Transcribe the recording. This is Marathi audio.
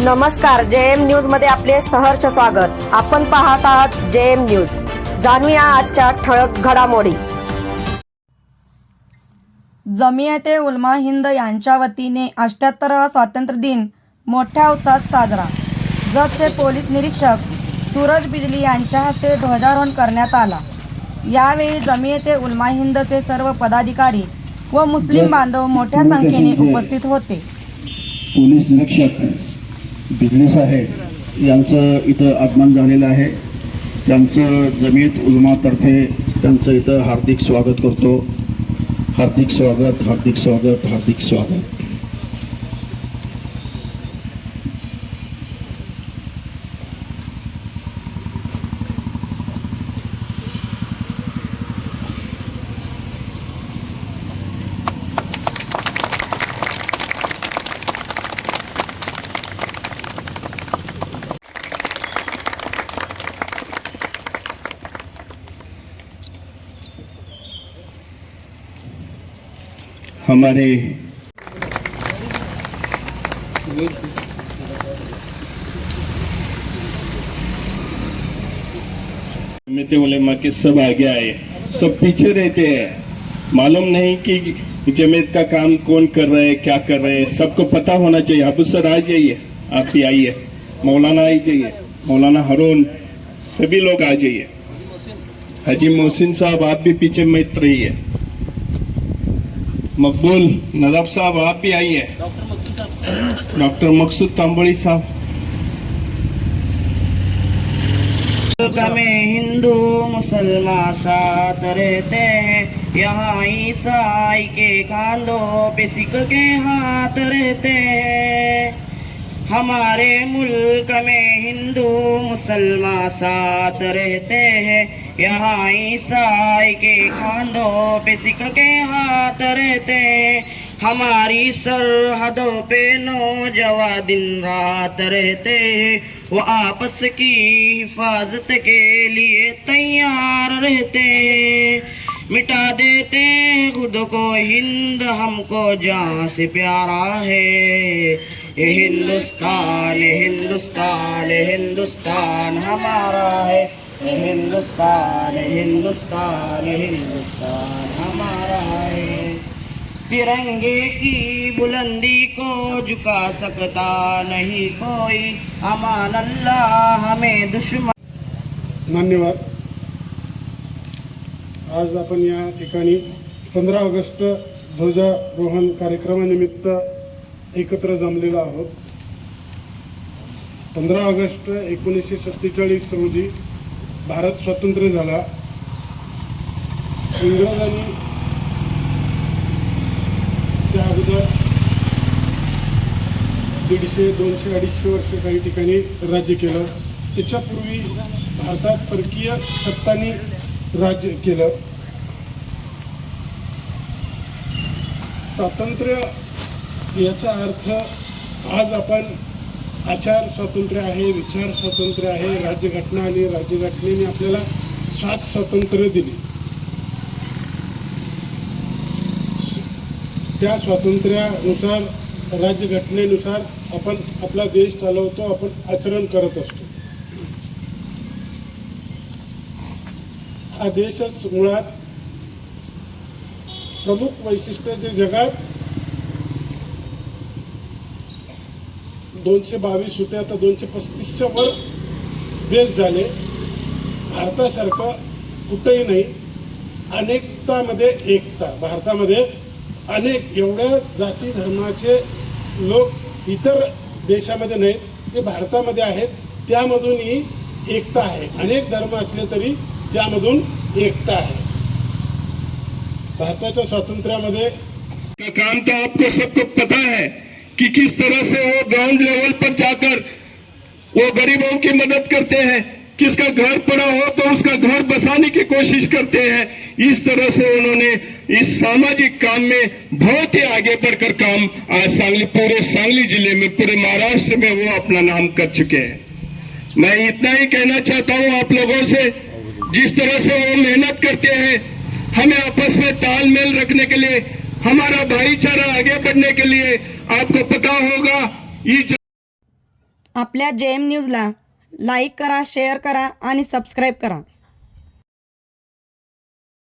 नमस्कार जे एम न्यूजमध्ये आपले सहर्ष स्वागत. आपण पाहत आहात जे एम न्यूज. जाणूया आजच्या ठळक घडामोडी. जमियते उलमा हिंद यांच्या वतीने अष्ट्याहत्तरावा स्वातंत्र्य दिन मोठ्या उत्साहात साजरा. जतचे पोलीस निरीक्षक सूरज बिजली यांच्या हस्ते ध्वजारोहण करण्यात आला. यावेळी जमियते उलमा हिंदचे सर्व पदाधिकारी व मुस्लिम बांधव मोठ्या संख्येने उपस्थित होते. पोलीस निरीक्षक बिजली साहेब यांचं इथं आगमन झालेलं आहे. त्यांचं जमीत उलमातर्फे त्यांचं इथं हार्दिक स्वागत करतो. हार्दिक स्वागत हार्दिक स्वागत हार्दिक स्वागत. ہمارے علماء کے سب آگے آئے، سب پیچھے رہتے ہیں۔ معلوم نہیں کہ جمعیت کا کام کون کر رہے، کیا کر رہے ہیں سب کو پتہ ہونا چاہیے۔ آپ سر آ جائیے، آپ ہی آئیے۔ مولانا آئی جائیے، مولانا ہرون سبھی لوگ آ جائیے۔ حجی محسن صاحب، آپ بھی پیچھے مت رہیے۔ مقبول نذب صاحب آپ بھی آئیے ڈاکٹر مقصود تانبڑی صاحب۔ میں ہندو مسلمان ساتھ رہتے ہیں۔ یہاں عیسائی کے کھاندوں پہ سکھ کے ہاتھ رہتے ہیں۔ ہمارے ملک میں ہندو مسلمان ساتھ رہتے ہیں۔ یہاں عیسائی کے کھاندوں پہ سکھ کے ہاتھ رہتے ہیں۔ ہماری سرحدوں پہ نوجوان دن رات رہتے ہیں۔ وہ آپس کی حفاظت کے لیے تیار رہتے ہیں۔ مٹا دیتے ہیں خود کو ہند، ہم کو جہاں سے پیارا ہے۔ ये हिंदुस्तान हिंदुस्तान हिंदुस्तान हमारा है। ये हिंदुस्तान हिंदुस्तान हिंदुस्तान हमारा है। तिरंगे की बुलंदी को झुका सकता नहीं कोई। अमान अल्लाह हमें दुश्मन। धन्यवाद। आज आपण या ठिकाणी पंधरा ऑगस्ट ध्वजारोहण कार्यक्रमानिमित्त एकत्र जमलेलो आहोत. पंधरा ऑगस्ट एकोणीसशे सत्तेचाळीस रोजी भारत स्वतंत्र झाला. इंग्रजांनी त्या अगोदर दीडशे दोनशे अडीचशे वर्ष काही ठिकाणी राज्य केलं. त्याच्यापूर्वी भारतात परकीय सत्तांनी राज्य केलं. स्वातंत्र्य याचा अर्थ आज आपण आचार स्वातंत्र्य आहे विचार स्वातंत्र्य आहे राज्यघटना आणि राज्यघटनेने आपल्याला सात स्वातंत्र्य दिली. त्या स्वातंत्र्यानुसार राज्यघटनेनुसार आपण आपला देश चालवतो आपण आचरण करत असतो. हा देशच मुळात प्रमुख वैशिष्ट्य जे जगात दोनशे बावीस होते आता दोनशे पस्तीसच्या वर देश झाले. भारतासारखं कुठंही नाही. अनेकतामध्ये एकता. भारतामध्ये अनेक एवढ्या जाती धर्माचे लोक इतर देशामध्ये नाहीत ते भारतामध्ये आहेत. त्यामधूनही एकता आहे. अनेक धर्म असले तरी त्यामधून एकता आहे. भारताच्या स्वातंत्र्यामध्ये काम तो आपको सबको पता है। کہ کس طرح سے وہ گراؤنڈ لیول پر جا کر وہ غریبوں کی مدد کرتے ہیں، کس کا گھر پڑا ہو تو اس کا گھر بسانے کی کوشش کرتے ہیں۔ اس طرح سے انہوں نے اس ساماجک کام میں بہت ہی آگے بڑھ کر کام آج سانگلی، پورے سانگلی ضلع میں، پورے مہاراشٹر میں وہ اپنا نام کر چکے ہیں۔ میں اتنا ہی کہنا چاہتا ہوں آپ لوگوں سے، جس طرح سے وہ محنت کرتے ہیں، ہمیں آپس میں تال میل رکھنے کے لیے، ہمارا بھائی چارہ آگے بڑھنے کے لیے आपको पता होगा ये आपल्या जे एम न्यूजला लाईक करा शेअर करा आणि सबस्क्राईब करा.